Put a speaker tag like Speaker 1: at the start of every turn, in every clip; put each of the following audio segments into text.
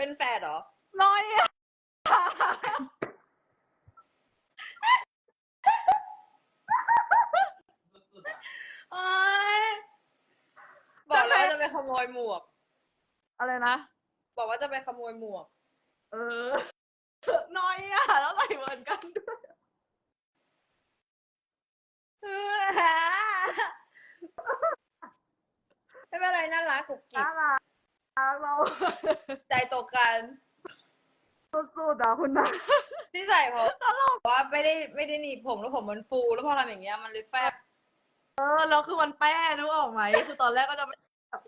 Speaker 1: เป็นแฟนเหรอ
Speaker 2: น้อ
Speaker 1: ย
Speaker 2: อะ
Speaker 1: โอ๊ยบอกแล้วจะไปขโมยหมวก
Speaker 2: อะไรนะ
Speaker 1: บอกว่าจะไปขโมยหมวก
Speaker 2: เออ น้อยอะแล้วไหลเหมือนกันด้วย
Speaker 1: ไม่เป็นไรน่ารักกุกกิ๊
Speaker 2: ก เรา
Speaker 1: ใจตกกัน
Speaker 2: สุดๆอะคุณนะ
Speaker 1: ที่ใส่เพราะว่าไม่ได้ไม่ได้หนีบผมแล้วผมมันฟู แล้วพอทำอย่างเงี้ยมันเลยแฟบ
Speaker 2: เออแล้วคือมันแป้นึกออกไหมคือตอนแรกก็จะแบบ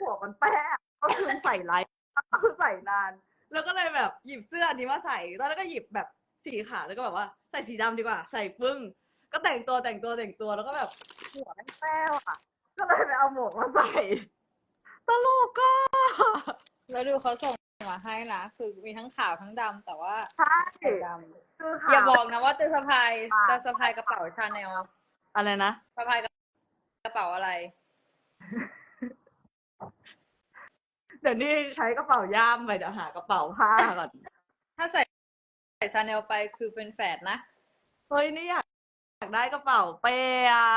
Speaker 2: หัวมันแป้ก็คือใส่ไลท์ก็คือใส่นาน แล้วก็เลยแบบหยิบเสื้ออันนี้มาใส่ตอนแรกก็หยิบแบบสีขาวแล้วก็แบบว่าใส่สีดำดีกว่า ใส่ปึ้ง ก็แต่งตัวแต่งตัวแต่งตัวแล้วก็แบบหัวมันแป้อะ ก็เลยไปเอาหมวกมาใส่ตลกก็
Speaker 1: แล้วดูเขาส่งมาให้นะ คือมีทั้งขาวทั้งดำแต่ว่า
Speaker 2: ใช่
Speaker 1: สีด
Speaker 2: คือำขา
Speaker 1: อย่าบอกนะว่าจะสะพายจะสะพายกระเป๋าชาแนล
Speaker 2: อะไรนะ
Speaker 1: สะพายกระเป๋าอะไร
Speaker 2: เดี๋ยวนี้ใช้กระเป๋าย่ามไปเดี๋ยวหากระเป๋าผ้าก่อน
Speaker 1: ถ้าใส่ใส่ชาแนลไปคือเป็นแฝดนะ
Speaker 2: เฮ้ยนี่อยากอยากได้กระเป๋าเป้อะ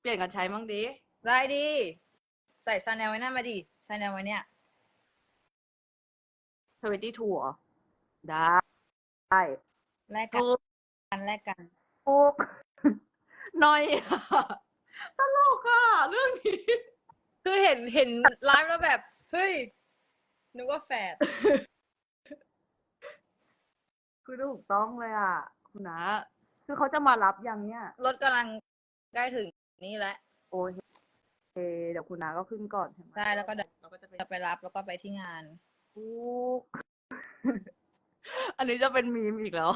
Speaker 2: เปลี่ยนกันใช้มั้งดิ
Speaker 1: ได้ดิ ใส่ชาแนลไว้นั่นมาดิ ชาแนลไว้เนี่ย
Speaker 2: ทเวนตี้ทัวได้ได้
Speaker 1: แลกกัน
Speaker 2: ถูก
Speaker 1: แลกกัน
Speaker 2: ถูกหน้อยอะตลกอะเรื่องนี้
Speaker 1: คือเห็นเห็นไลฟ์แล้วแบบ เฮ้ยนึกว่าแฝด
Speaker 2: คือถูกต้องเลยอะคุณนะ คือเขาจะมารับยังเนี่ย
Speaker 1: รถกำลังใกล้ถึงนี่แหละ
Speaker 2: โอเคเดี๋ยวคุณนาก็ขึ้นก่อนใช่ไหม
Speaker 1: ได้แล้วก็เดี๋ยว
Speaker 2: เราก็ จะไป
Speaker 1: จะไปรับแล้วก็ไปที่งาน
Speaker 2: ถูกอันนี้จะเป็นมีมอีกแล้ว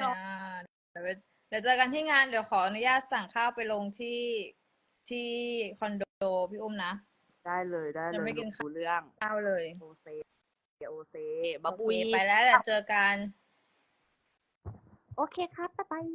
Speaker 2: เนอะ
Speaker 1: อ่าเดี๋ยวไปเดี๋ยวเจอกันที่งานเดี๋ยวขออนุญาตสั่งข้าวไปลงที่ที่คอนโดพี่อุ้มนะ
Speaker 2: ได้เลยได้เล
Speaker 1: ยัง
Speaker 2: ย
Speaker 1: ไม่กิน
Speaker 2: รู้เรื่อง
Speaker 1: ข้าวเลย
Speaker 2: โอเซโอเซบาบุย
Speaker 1: โอเคไปแล้วเดี๋ยวเจอกัน
Speaker 2: โอเคครับบ๊ายบาย